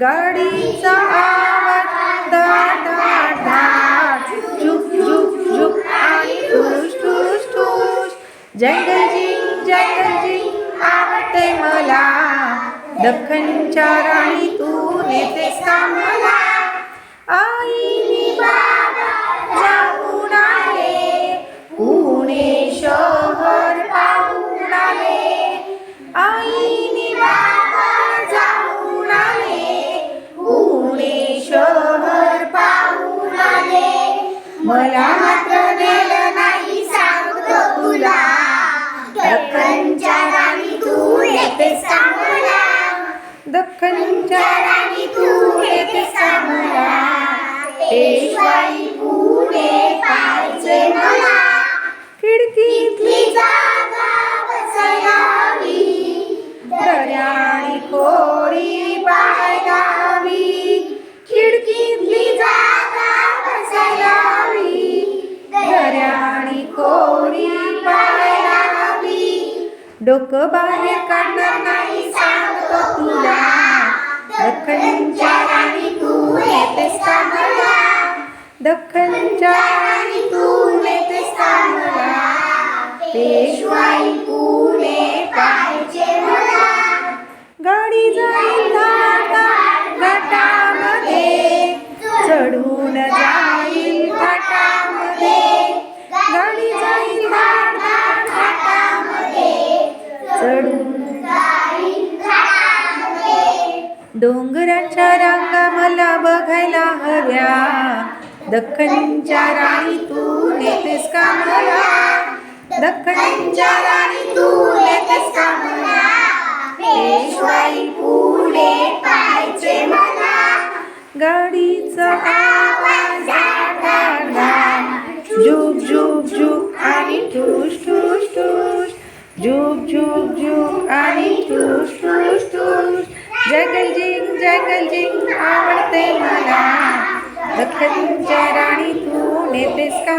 गाडीचा आवाज दा दा दा झुक झुक झुक आणि ठुस ठुस ठुस आवडते मला. दखनच्या राणी तू ने मला मात्र गेलं नाही सांगतो तुला. दक्खनच्या राणी तू येते सांगला दक्खनच्या राणी तू येते सांगला पेशवाई पुणे डोकं बाहेर काढणार नाही सांगतो तुला. दखनच्या राणी तू येतेस का मला? दखनच्या राणी तू येतेस का मला? पेशवाई डोंगराच्या रांगा मला बघायला हव्या. दख्खनच्या राणी तू नेतेस का मला? दख्खनच्या राणी तू नेतेस का मला? पेशवाई पुढे पाहिजे मला. गाडीचा आवाज झुक झुक झुक आणि ठुस ठुस ठुस झुक झुक झुक आणि ठुस ठुस ठुस जगल जगल आवडते मला. दख्खनच्या राणी तू नेतेस का